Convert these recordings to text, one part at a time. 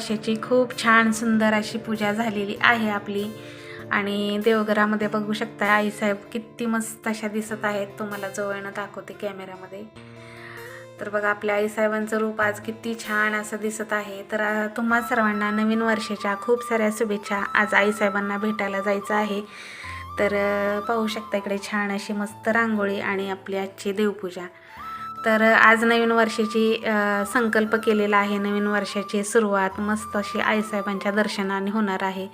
वर्षाची खूप छान सुंदर अशी पूजा झालेली आहे आपली. आणि देवघरामध्ये बघू शकता आईसाहेब किती मस्त अशा दिसत आहेत. तुम्हाला जवळनं दाखवते कॅमेऱ्यामध्ये तर बघा आपल्या आईसाहेबांचं रूप आज किती छान असं दिसत आहे. तर तुम्हा सर्वांना नवीन वर्षाच्या खूप साऱ्या शुभेच्छा. आज आईसाहेबांना भेटायला जायचं आहे. तर पाहू शकता इकडे छान अशी मस्त रांगोळी आणि आपली आजची देवपूजा. तर आज नवीन वर्षाची संकल्प केलेला आहे. नवीन वर्षाची सुरुवात मस्त अशी आईसाहेबांच्या दर्शनाने होणार आहे.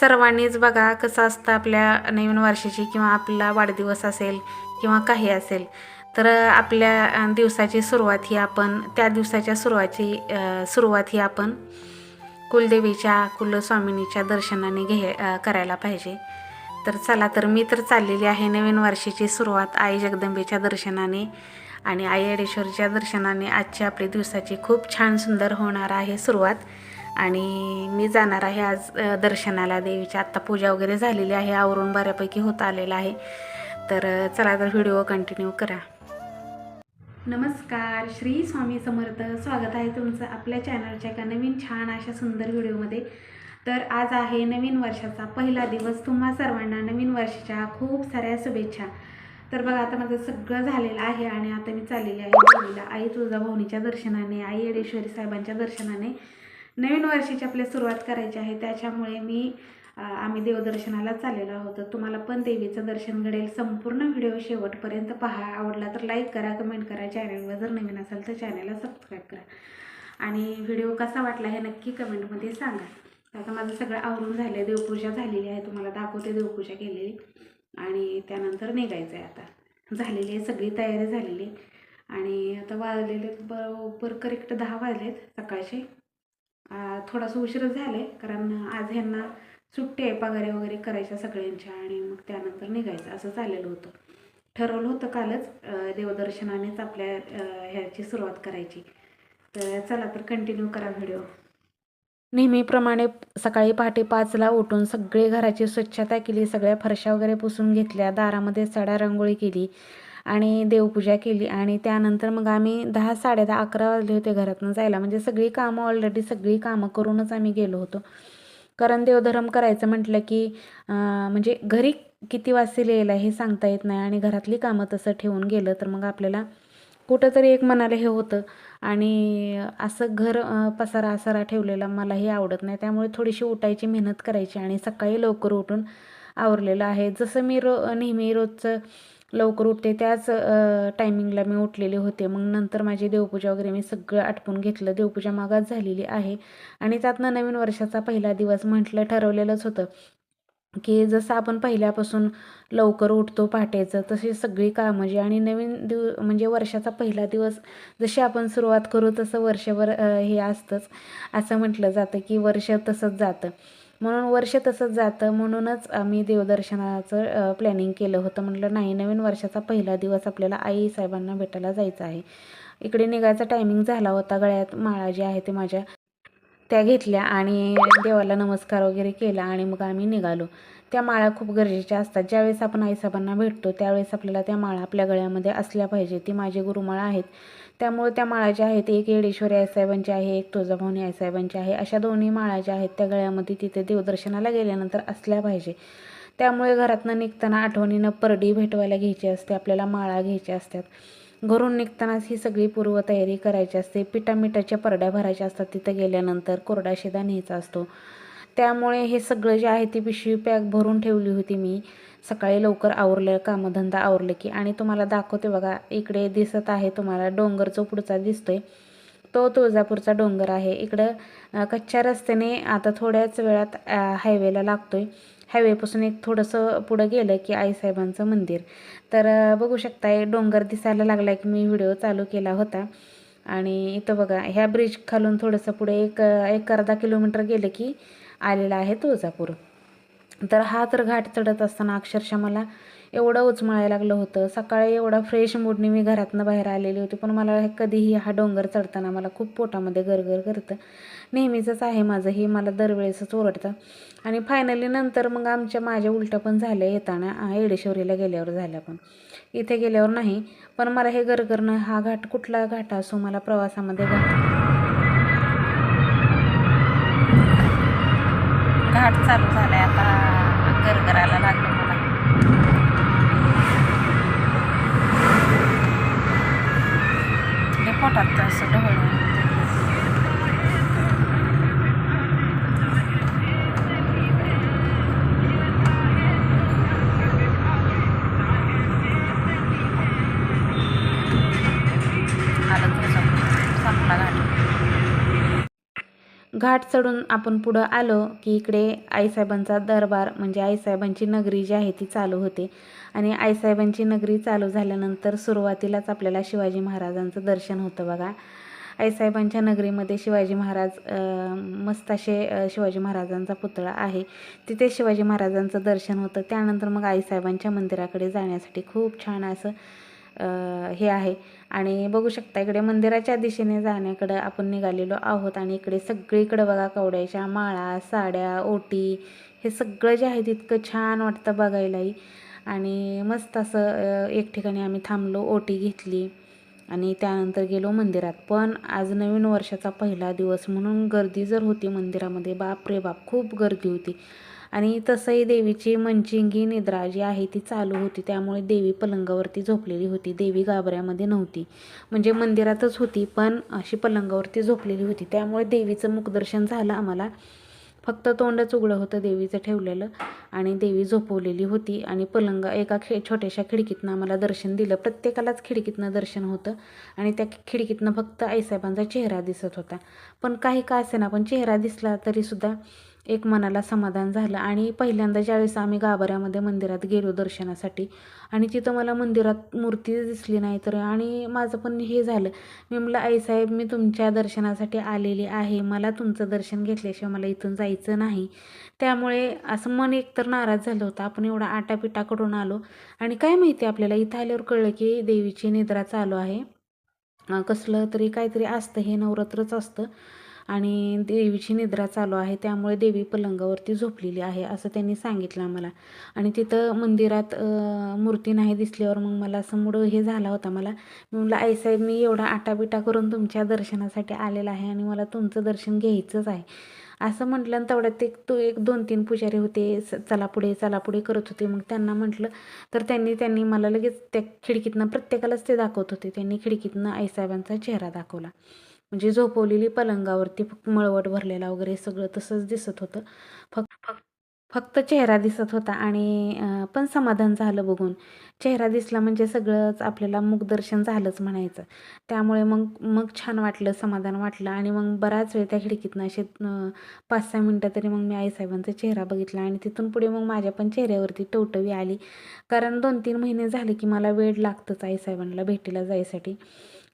सर्वांनीच बघा कसं असतं आपल्या नवीन वर्षाची किंवा आपला वाढदिवस असेल किंवा काही असेल. तर आपल्या दिवसाची सुरुवात ही आपण त्या दिवसाच्या सुरुवाती सुरुवात ही आपण कुलदेवीच्या कुलस्वामिनीच्या दर्शनाने घे करायला पाहिजे. तर चला तर मी तर चाललेली आहे नवीन वर्षाची सुरुवात आई जगदंबेच्या दर्शनाने. आणि आई अडेश्वरीच्या दर्शनाने आजची आपली दिवसाची खूप छान सुंदर होणार आहे सुरुवात. आणि मी जाणार आहे आज दर्शनाला. देवीची आत्ता पूजा वगैरे झालेली आहे. आवरून बऱ्यापैकी होत आलेलं आहे. तर चला तर व्हिडिओ कंटिन्यू करा. नमस्कार. श्री स्वामी समर्थ. स्वागत आहे तुमचं आपल्या चॅनलच्या एका नवीन छान अशा सुंदर व्हिडिओमध्ये. तर आज आहे नवीन वर्षाचा पहिला दिवस. तुम्हा सर्वांना नवीन वर्षाच्या खूप साऱ्या शुभेच्छा. तर बघा आता माझं सगळं झालेलं आहे आणि आता मी चाललेली आहे देवीला आई तुळजाभवानीच्या दर्शनाने आई येडेश्वरी साहेबांच्या दर्शनाने नवीन वर्षाची आपल्या सुरुवात करायची आहे. त्याच्यामुळे मी आम्ही देवदर्शनाला चाललेलो आहोत. तर तुम्हाला पण देवीचं दर्शन घडेल. संपूर्ण व्हिडिओ शेवटपर्यंत पहा. आवडला तर लाईक करा कमेंट करा. चॅनलवर जर नवीन असाल तर चॅनलला सबस्क्राईब करा. आणि व्हिडिओ कसा वाटला हे नक्की कमेंटमध्ये सांगा. आता माझं सगळं आवरून झालं आहे देवपूजा झालेली आहे. तुम्हाला दाखवते देवपूजा केलेली. आणि त्यानंतर निघायचं आहे आता. झालेली आहे सगळी तयारी झालेली आहे. आणि आता वाजलेले बरोबर करेक्ट दहा वाजलेत सकाळचे. आ, थोडासा उशीरच झाले कारण आज ह्यांना सुट्टी आहे पगारे वगैरे करायच्या सगळ्यांच्या आणि मग त्यानंतर निघायचं असं चाललेलं होतं. ठरवलं होतं कालच देवदर्शनानेच आपल्या ह्याची सुरुवात करायची. तर चला तर कंटिन्यू करा व्हिडिओ नेहमीप्रमाणे सकाळी पहाटे पाचला उठून सगळे घराची स्वच्छता केली सगळ्या फरशा वगैरे पुसून घेतल्या दारामध्ये सडा रांगोळी केली आणि देवपूजा केली आणि त्यानंतर मग आम्ही दहा साडे दहा अकरा वाजले होते घरातून जायला. म्हणजे सगळी कामं ऑलरेडी सगळी कामं करूनच आम्ही गेलो होतो. कारण देवधर्म करायचं म्हटलं की म्हणजे घरी किती वाजता यायला हे सांगता येत नाही आणि घरातली कामं तसं ठेवून गेलं तर मग आपल्याला कुठंतरी एक मनाला हे होतं. आणि असं घर पसारा असारा ठेवलेला मलाही आवडत नाही. त्यामुळे थोडीशी उठायची मेहनत करायची आणि सकाळी लवकर उठून आवरलेलं आहे. जसं मी रो नेहमी रोजचं लवकर उठते त्याच टायमिंगला मी उठलेले होते. मग नंतर माझी देवपूजा वगैरे मी सगळं आटपून घेतलं. देवपूजा मागास झालेली आहे. आणि त्यातनं नवीन वर्षाचा पहिला दिवस म्हटलं ठरवलेलंच होतं. की जसं आपण पहिल्यापासून लवकर उठतो पहाटेचं तशी सगळी कामं जी आणि नवीन दिव म्हणजे वर्षाचा पहिला दिवस जशी आपण सुरुवात करू तसं वर्षभर हे असतंच. असं म्हटलं जातं की वर्ष तसंच जातं. म्हणून वर्ष तसंच जातं म्हणूनच आम्ही देवदर्शनाचं प्लॅनिंग केलं होतं. म्हटलं नाही नवीन वर्षाचा पहिला दिवस आपल्याला आई साहेबांना भेटायला जायचं आहे. इकडे निघायचा टायमिंग झाला होता गळ्यात. माळा जी आहे ते माझ्या त्या घेतल्या आणि देवाला नमस्कार वगैरे केला आणि मग आम्ही निघालो. त्या माळा खूप गरजेच्या असतात. ज्यावेळेस आपण आईसाहेबांना भेटतो त्यावेळेस आपल्याला त्या माळा आपल्या गळ्यामध्ये असल्या पाहिजे. ती माझी गुरुमाळा आहेत. त्यामुळे त्या माळा ज्या आहेत एक येडेश्वरी आईसाहेबांची आहे एक तुळजाभवानी आईसाहेबांची आहे. अशा दोन्ही माळा ज्या आहेत त्या गळ्यामध्ये तिथे देवदर्शनाला गेल्यानंतर असल्या पाहिजे. त्यामुळे घरातनं निघताना आठवणीनं परडी भेटवायला घ्यायची असते आपल्याला माळा घ्यायच्या असतात. घरून निघतानाच ही सगळी पूर्वतयारी करायची असते. पिठामिठाच्या परड्या भरायच्या असतात तिथं गेल्यानंतर कोरडा शेदा न्यायचा असतो. त्यामुळे हे सगळं जे आहे ती पिशवी पॅक भरून ठेवली होती मी. सकाळी लवकर आवरलं कामधंदा आवरलं की आणि तुम्हाला दाखवते बघा इकडे दिसत आहे तुम्हाला डोंगर जो पुढचा दिसतोय तो तुळजापूरचा डोंगर आहे. इकडं कच्च्या रस्त्याने आता थोड्याच वेळात हायवेला लागतोय. हायवेपासून एक थोडंसं पुढं गेलं की आईसाहेबांचं मंदिर. तर बघू शकताय डोंगर दिसायला लागला की मी व्हिडिओ चालू केला होता. आणि इथं बघा ह्या ब्रिज खालून थोडंसं पुढे एक एक अर्धा किलोमीटर गेलं की आलेला आहे तुळजापूर. तर हा तर घाट चढत असताना अक्षरशः मला एवढं उचमाळायला लागलं होतं. सकाळी एवढा फ्रेश मूडने मी घरातनं बाहेर आलेली होती. पण मला हे कधीही हा डोंगर चढताना मला खूप पोटामध्ये गरगर करतं. नेहमीचंच आहे माझं. हे मला दरवेळेसच ओरडतं. आणि फायनली नंतर मग आमच्या माझ्या उलट्या पण झाल्या येताना. येडेश्वरीला गेल्यावर झाल्या पण. इथे गेल्यावर नाही. पण मला हे गरगरणं हा घाट कुठला घाट असो मला प्रवासामध्ये घाट घाट चालू झालाय आता. गरगराला लागलं मला. घाट चढून आपण पुढं आलो की इकडे आईसाहेबांचा दरबार म्हणजे आईसाहेबांची नगरी जी आहे ती चालू होते. आणि आईसाहेबांची नगरी चालू झाल्यानंतर सुरुवातीलाच आपल्याला शिवाजी महाराजांचं दर्शन होतं बघा. आईसाहेबांच्या नगरीमध्ये शिवाजी महाराज मस्त असे शिवाजी महाराजांचा पुतळा आहे. तिथे शिवाजी महाराजांचं दर्शन होतं. त्यानंतर मग आईसाहेबांच्या मंदिराकडे जाण्यासाठी खूप छान असं हे आहे. आणि बघू शकता इकडे मंदिराच्या दिशेने जाण्याकडं आपण निघालेलो आहोत आणि इकडे सगळीकडं बघा कवड्याच्या माळा साड्या ओटी हे सगळं जे आहे तितकं छान वाटतं बघायलाही. आणि मस्त असं एक ठिकाणी आम्ही थांबलो ओटी घेतली आणि त्यानंतर गेलो मंदिरात. पण आज नवीन वर्षाचा पहिला दिवस म्हणून गर्दी जर होती मंदिरामध्ये बाप रे बाप खूप गर्दी होती. आणि तसंही देवीची मंचिंगी निद्रा जी आहे ती चालू होती त्यामुळे देवी पलंगावरती झोपलेली होती. देवी गाभऱ्यामध्ये नव्हती. म्हणजे मंदिरातच होती पण अशी पलंगावरती झोपलेली होती. त्यामुळे देवीचं मुखदर्शन झालं आम्हाला. फक्त तोंडच उघडं होतं देवीचं ठेवलेलं आणि देवी झोपवलेली होती आणि पलंग एका खि छोट्याशा खिडकीतनं आम्हाला दर्शन दिलं. प्रत्येकालाच खिडकीतनं दर्शन होतं आणि त्या खिडकीतनं फक्त आईसाहेबांचा चेहरा दिसत होता. पण काही का असेना पण चेहरा दिसला तरीसुद्धा एक मनाला समाधान झालं. आणि पहिल्यांदा ज्यावेळेस आम्ही गाभाऱ्यामध्ये मंदिरात गेलो दर्शनासाठी आणि तिथं मला मंदिरात मूर्ती दिसली नाही तर आणि माझं पण हे झालं. मी म्हटलं आईसाहेब मी तुमच्या दर्शनासाठी आलेली आहे. मला तुमचं दर्शन घेतल्याशिवाय मला इथून जायचं नाही. त्यामुळे असं मन एकतर नाराज झालं होतं. आपण एवढा आटापिटा करून आलो. आणि काय माहिती आपल्याला इथं आल्यावर कळलं की देवीची निद्रा चालू आहे. कसलं तरी काहीतरी असतं हे नवरात्रच असतं. आणि देवीची निद्रा चालू आहे त्यामुळे देवी पलंगावरती झोपलेली आहे असं त्यांनी सांगितलं आम्हाला. आणि तिथं मंदिरात मूर्ती नाही दिसल्यावर मग मला असं मुड हे झाला होता मला. मी म्हटलं आईसाहेब मी एवढा आटाबिटा करून तुमच्या दर्शनासाठी आलेला आहे आणि मला तुमचं दर्शन घ्यायचंच आहे. असं म्हटलं आणि तेवढ्यात एक तो एक दोन तीन पुजारी होते स- चला पुढे चला पुढे करत होते. मग त्यांना म्हटलं तर त्यांनी त्यांनी मला लगेच त्या खिडकीतनं प्रत्येकालाच ते दाखवत होते. त्यांनी खिडकीतनं आईसाहेबांचा चेहरा दाखवला. म्हणजे झोपवलेली पलंगावरती फक्त मळवट भरलेला वगैरे सगळं तसंच दिसत होतं. फक्त फक्त चेहरा दिसत होता आणि पण समाधान झालं बघून. चेहरा दिसला म्हणजे सगळंच आपल्याला मुखदर्शन झालंच म्हणायचं. त्यामुळे मग मग छान वाटलं समाधान वाटलं आणि मग बराच वेळ त्या खिडकीतनं असे पाच सहा मिनटं तरी मग मी आईसाहेबांचा चेहरा बघितला आणि तिथून पुढे मग माझ्या पण चेहऱ्यावरती टवटवी आली. कारण दोन तीन महिने झाले की मला वेळ लागतंच आईसाहेबांना भेटीला जायसाठी.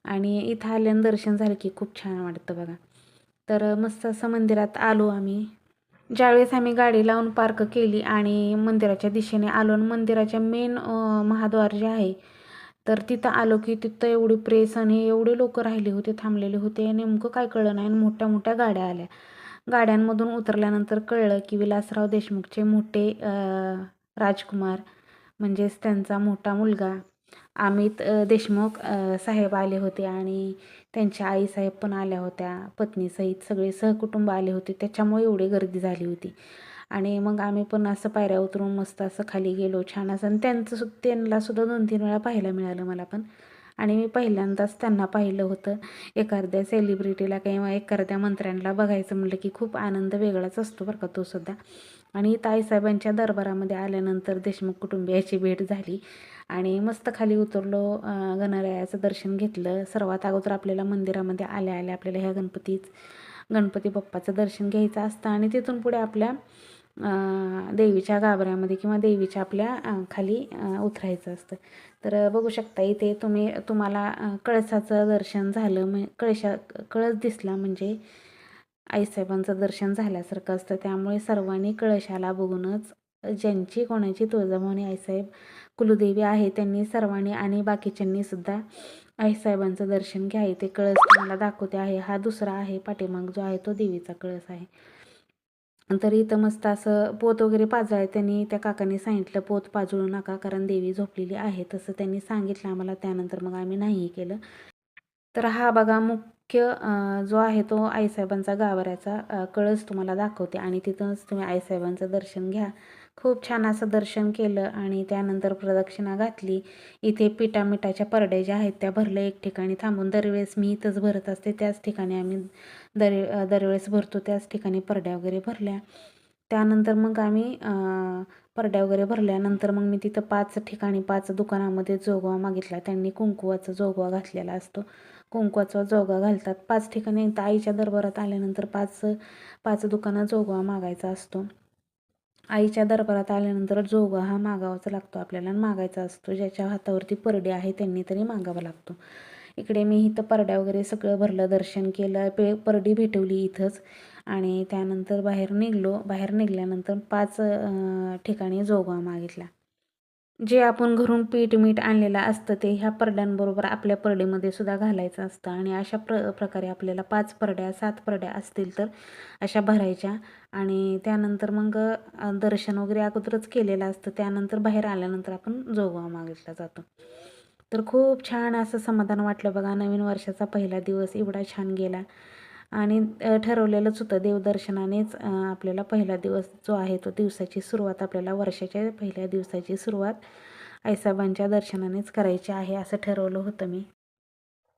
आणि इथं आल्यानं दर्शन झालं की खूप छान वाटतं बघा. तर मस्त असं मंदिरात आलो आम्ही. ज्यावेळेस आम्ही गाडी लावून पार्क केली आणि मंदिराच्या दिशेने आलो आणि मंदिराच्या मेन महाद्वार जे आहे तर तिथं आलो की तिथं एवढी प्रेस आणि एवढे लोक राहिले होते थांबलेले होते नेमकं काय कळलं नाही. आणि मोठ्या मोठ्या गाड्या आल्या. गाड्यांमधून उतरल्यानंतर कळलं की विलासराव देशमुखचे मोठे राजकुमार म्हणजेच त्यांचा मोठा मुलगा अमित देशमुख साहेब आले होते आणि त्यांच्या आईसाहेब पण आल्या होत्या. पत्नीसहित सगळे सहकुटुंब आले होते. त्याच्यामुळे एवढी गर्दी झाली होती. आणि मग आम्ही पण असं पायऱ्या उतरून मस्त असं खाली गेलो छान असं. आणि त्यांचं सु त्यांना सुद्धा दोन तीन वेळा पाहायला मिळालं मला पण. आणि मी पहिल्यांदाच त्यांना पाहिलं होतं. एखाद्या सेलिब्रिटीला किंवा एखाद्या मंत्र्यांना बघायचं म्हटलं की खूप आनंद वेगळाच असतो बरं का तो सुद्धा. आणि ताईसाहेबांच्या दरबारामध्ये आल्यानंतर देशमुख कुटुंबियाची भेट झाली. आणि मस्त खाली उतरलो गणरायाचं दर्शन घेतलं. सर्वात अगोदर आपल्याला मंदिरामध्ये आल्या आल्या आपल्याला ह्या गणपतीच गणपती बाप्पाचं दर्शन घ्यायचं असतं. आणि तिथून पुढे आपल्या देवीच्या गाभऱ्यामध्ये किंवा देवीच्या आपल्या खाली उतरायचं असतं. तर बघू शकता इथे तुम्ही तुम्हाला कळसाचं दर्शन झालं म्हणजे कळशा कळस दिसला म्हणजे आईसाहेबांचं दर्शन झाल्यासारखं असतं. त्यामुळे सर्वांनी कळशाला बघूनच ज्यांची कोणाची तुळजाभवानी आईसाहेब कुलदेवी आहे त्यांनी सर्वांनी आणि बाकीच्यांनी सुद्धा आईसाहेबांचं दर्शन घ्या. इथे कळस तुम्हाला दाखवते आहे. हा दुसरा आहे पाठीमाग जो आहे तो देवीचा कळस आहे. तर इथं मस्त असं पोत वगैरे पाजळाय त्यांनी त्या काकांनी सांगितलं पोत पाजळू नका कारण देवी झोपलेली आहे. तसं त्यांनी सांगितलं आम्हाला. त्यानंतर मग आम्ही नाही केलं. तर हा बघा मुख मुख्य जो आहे तो आईसाहेबांचा गाभाऱ्याचा कळस तुम्हाला दाखवते आणि तिथूनच तुम्ही आईसाहेबांचं दर्शन घ्या. खूप छान असं दर्शन केलं आणि त्यानंतर प्रदक्षिणा घातली. इथे पिठा मिठाच्या परड्या ज्या आहेत त्या भरल्या एक ठिकाणी थांबून. दरवेळेस मी इथंच भरत असते त्याच ठिकाणी आम्ही दर दरवेळेस भरतो त्याच ठिकाणी परड्या वगैरे भरल्या. त्यानंतर मग आम्ही परड्या वगैरे भरल्यानंतर मग मी तिथं पाच ठिकाणी पाच दुकानामध्ये जोगवा मागितला. त्यांनी कुंकुवाचा जोगवा घातलेला असतो. कुंकुवाचा जोगवा घालतात. पाच ठिकाणी आईच्या दरबारात आल्यानंतर पाच पाच दुकानात जोगवा मागायचा असतो. आईच्या दरबारात आल्यानंतर जोगा हा मागावाचा लागतो. आपल्याला मागायचा असतो. ज्याच्या हातावरती परडे आहे त्यांनी तरी मागावा लागतो. इकडे मी इथं परड्या वगैरे सगळं भरलं दर्शन केलं पे परडी भेटवली इथंच. आणि त्यानंतर बाहेर निघलो. बाहेर निघाल्यानंतर पाच ठिकाणी जोगवा मागितला. जे आपण घरून पीठ मीठ आणलेलं असतं ते ह्या परड्यांबरोबर आपल्या परडीमध्ये सुद्धा घालायचं असतं. आणि अशा प्र प्रकारे आपल्याला पाच परड्या सात परड्या असतील तर अशा भरायच्या. आणि त्यानंतर मग दर्शन वगैरे अगोदरच केलेलं असतं. त्यानंतर बाहेर आल्यानंतर आपण जोगवा मागितला जातो. तर खूप छान असं समाधान वाटलं बघा. नवीन वर्षाचा पहिला दिवस एवढा छान गेला. आणि ठरवलेलंच होतं देवदर्शनानेच आपल्याला पहिला दिवस जो आहे तो दिवसाची सुरुवात आपल्याला वर्षाच्या पहिल्या दिवसाची सुरुवात आईसाहेबांच्या दर्शनानेच करायची आहे असं ठरवलं होतं मी.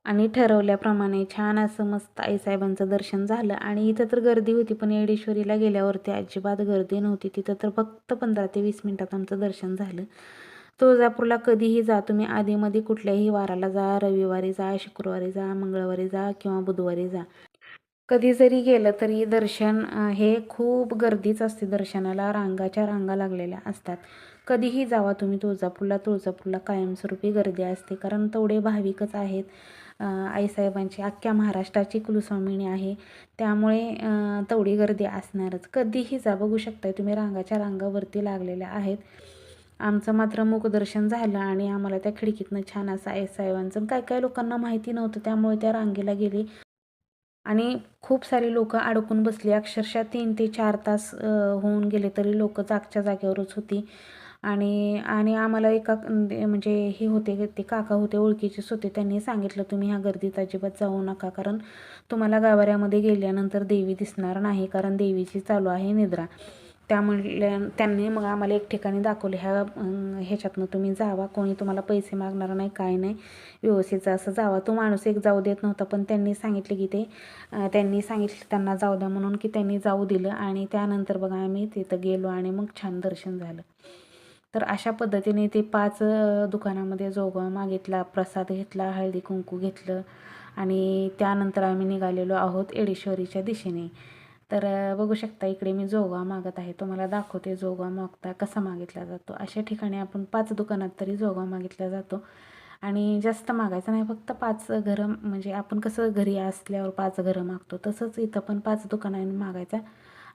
आणि ठरवल्याप्रमाणे छान असं मस्त आईसाहेबांचं दर्शन झालं. आणि इथं तर गर्दी होती पण येडेश्वरीला गेल्यावरती अजिबात गर्दी नव्हती. तिथं तर फक्त पंधरा ते वीस मिनटात आमचं दर्शन झालं. तुळजापूरला कधीही जा तुम्ही आधीमध्ये कुठल्याही वाराला जा रविवारी जा शुक्रवारी जा मंगळवारी जा किंवा बुधवारी जा. कधी जरी गेलं तरी दर्शन हे खूप गर्दीच असते दर्शनाला. रांगाच्या रांगा लागलेल्या असतात. कधीही जावा तुम्ही तुळजापूरला. तुळजापूरला कायमस्वरूपी गर्दी असते कारण तेवढे भाविकच आहेत. आईसाहेबांची अख्ख्या महाराष्ट्राची कुलस्वामिनी आहे. त्यामुळे तेवढी गर्दी असणारच. कधीही जा बघू शकताय तुम्ही रांगाच्या रांगावरती लागलेल्या आहेत. आमचं मात्र मुखदर्शन झालं आणि आम्हाला त्या खिडकीतनं छान असं आईसाहेबांचं काय काय लोकांना माहिती नव्हतं त्यामुळे त्या रांगेला गेली. आणि खूप सारी लोक अडकून बसली. अक्षरशः तीन ते चार तास होऊन गेले तरी लोक जागच्या जागेवरच होती. आणि आणि आम्हाला एका म्हणजे हे होते ते काका होते ओळखीचेच होते. त्यांनी सांगितलं तुम्ही ह्या गर्दीत अजिबात जाऊ नका कारण तुम्हाला गाभाऱ्यामध्ये गेल्यानंतर देवी दिसणार नाही कारण देवीची चालू आहे निद्रा. त्या म्हणल्या त्यांनी मग आम्हाला एक ठिकाणी दाखवले ह्या ह्याच्यातनं तुम्ही जावा कोणी तुम्हाला पैसे मागणार नाही काय नाही व्यवस्थित असं जावा. तो माणूस एक जाऊ देत नव्हता पण त्यांनी सांगितलं की ते त्यांनी सांगितलं त्यांना जाऊ द्या म्हणून की त्यांनी जाऊ दिलं आणि त्यानंतर बघा आम्ही तिथं गेलो आणि मग छान दर्शन झालं. तर अशा पद्धतीने ते पाच दुकानामध्ये जोगवा मागितला प्रसाद घेतला हळदी कुंकू घेतलं आणि त्यानंतर आम्ही निघालेलो आहोत एडेश्वरीच्या दिशेने. तर बघू शकता इकडे मी जोगवा मागत आहे. तुम्हाला दाखवते जोगवा मागता कसा मागितला जातो. अशा ठिकाणी आपण पाच दुकानात तरी जोगवा मागितला जातो. आणि जास्त मागायचं नाही फक्त पाच घरं म्हणजे आपण कसं घरी असल्यावर पाच घरं मागतो तसंच इथं पण पाच दुकानांनी मागायचा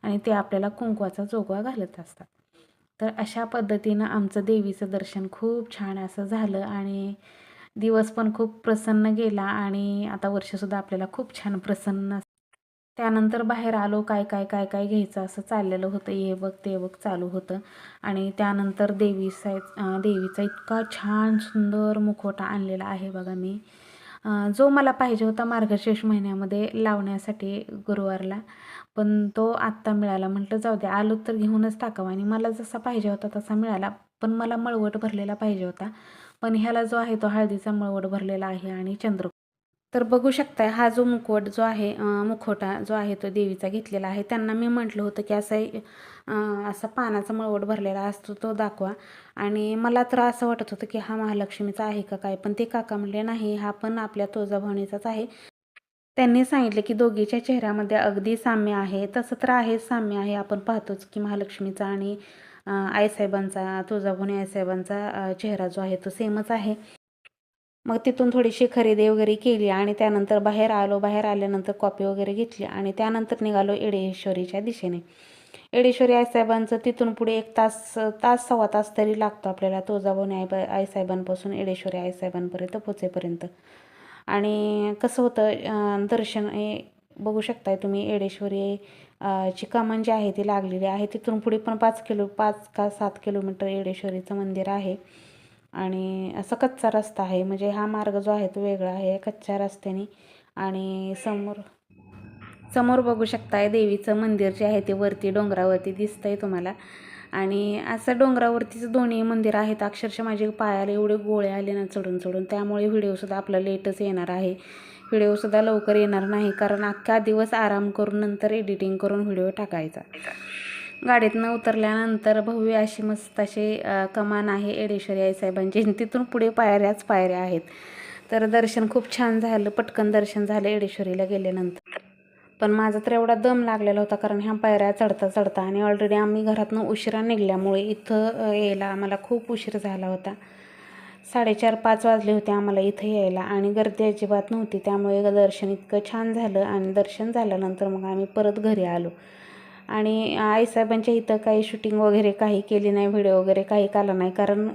आणि ते आपल्याला कुंकवाचा जोगवा घालत असतात. तर अशा पद्धतीनं आमचं देवीचं दर्शन खूप छान असं झालं आणि दिवस पण खूप प्रसन्न गेला आणि आता वर्षसुद्धा आपल्याला खूप छान प्रसन्न असतं. त्यानंतर बाहेर आलो काय काय काय काय घ्यायचं असं चाललेलं होतं. हे बघ ते बघ चालू होतं. आणि त्यानंतर देवीचा देवीचा इतका छान सुंदर मुखवटा आणलेला आहे बघा मी. जो मला पाहिजे होता मार्गशीर्ष महिन्यामध्ये लावण्यासाठी गुरुवारला. पण तो आत्ता मिळाला. म्हटलं जाऊ दे आलो तर घेऊनच टाकावा. आणि मला जसा पाहिजे होता तसा मिळाला. पण मला मळवट भरलेला पाहिजे होता. पण ह्याला जो आहे तो हळदीचा मळवट भरलेला आहे आणि चंद्र तर बघू शकताय हा जो मुखवट जो आहे मुखवटा जो आहे तो देवीचा घेतलेला आहे. त्यांना मी म्हटलं होतं की असा असा पानाचा मळवट भरलेला असतो तो दाखवा. आणि मला तर असं वाटत होतं की हा महालक्ष्मीचा आहे का काय पण ते काका म्हणले नाही हा पण आपल्या तुळजाभवानीचाच आहे. त्यांनी सांगितलं की दोघीच्या चेहऱ्यामध्ये अगदी साम्य आहे. तसं तर आहेच साम्य आहे. आपण पाहतोच की महालक्ष्मीचा आणि आईसाहेबांचा तुळजाभवानी आईसाहेबांचा चेहरा जो आहे तो सेमच आहे. मग तिथून थोडीशी खरेदी वगैरे केली आणि त्यानंतर बाहेर आलो. बाहेर आल्यानंतर कॉपी वगैरे घेतली आणि त्यानंतर निघालो एडेश्वरीच्या दिशेने. एडेश्वरी आईसाहेबांचं तिथून पुढे एक तास तास सव्वा तास तरी लागतो आपल्याला. तुळजाभवानी आई आईसाहेबांपासून एडेश्वरी आईसाहेबांपर्यंत पोचेपर्यंत आणि कसं होतं दर्शन हे बघू शकताय तुम्ही एडेश्वरी ची कमान जी आहे ती लागलेली आहे. तिथून पुढे पण पाच किलो पाच का सात किलोमीटर एडेश्वरीचं मंदिर आहे. आणि असा कच्चा रस्ता आहे. म्हणजे हा मार्ग जो आहे तो वेगळा आहे कच्च्या रस्त्याने. आणि समोर समोर बघू शकताय देवीचं मंदिर जे आहे ते वरती डोंगरावरती दिसतंय तुम्हाला. आणि असं डोंगरावरतीच दोन्ही मंदिर आहेत. अक्षरशः माझे पायाला एवढे गोळे आले ना चढून चढून. त्यामुळे व्हिडिओसुद्धा आपला लेटच येणार आहे. व्हिडिओसुद्धा लवकर येणार नाही. कारण अख्खा दिवस आराम करून नंतर एडिटिंग करून व्हिडिओ टाकायचा. गाडीतनं उतरल्यानंतर भव्य अशी मस्त अशी कमान आहे एडेश्वरी आईसाहेबांची आणि तिथून पुढे पायऱ्याच पायऱ्या आहेत. तर दर्शन खूप छान झालं. पटकन दर्शन झालं एडेश्वरीला गेल्यानंतर. पण माझा तर एवढा दम लागलेला होता कारण ह्या पायऱ्या चढता चढता आणि ऑलरेडी आम्ही घरातनं उशिरा निघल्यामुळे इथं यायला आम्हाला खूप उशीर झाला होता. साडेचार पाच वाजले होते आम्हाला इथं यायला आणि गर्दी अजिबात नव्हती. त्यामुळे दर्शन इतकं छान झालं आणि दर्शन झाल्यानंतर मग आम्ही परत घरी आलो. आणि आईसाहेबांच्या इथं काही शूटिंग वगैरे काही केली नाही व्हिडिओ वगैरे काही काला नाही. कारण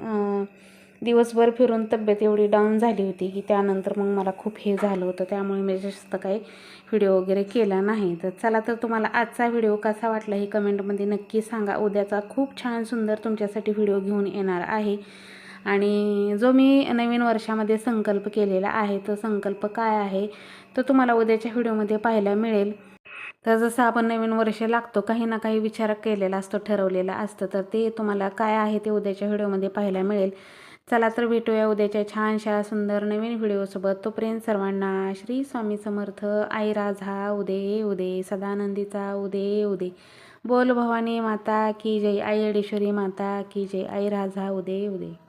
दिवसभर फिरून तब्येत एवढी डाऊन झाली होती की त्यानंतर मग मला खूप हे झालं होतं. त्यामुळे मी जास्त काही व्हिडिओ वगैरे केला नाही. तर चला तर तुम्हाला आजचा व्हिडिओ कसा वाटला हे कमेंटमध्ये नक्की सांगा. उद्याचा खूप छान सुंदर तुमच्यासाठी व्हिडिओ घेऊन येणार आहे. आणि जो मी नवीन वर्षामध्ये संकल्प केलेला आहे तो संकल्प काय आहे तो तुम्हाला उद्याच्या व्हिडिओमध्ये पाहायला मिळेल. तर जसं आपण नवीन वर्ष लागतो काही ना काही विचार केलेला असतो ठरवलेला असतं. तर ते तुम्हाला काय आहे ते उद्याच्या व्हिडिओमध्ये पाहायला मिळेल. चला तर भेटूया उद्याच्या छानशा सुंदर नवीन व्हिडिओसोबत. तोपर्यंत सर्वांना श्री स्वामी समर्थ. आई राझा उदे उदे. सदानंदीचा उदे उदे. बोल भवानी माता की जय आई अडेश्वरी माता की जय आई राझा उदे उदे.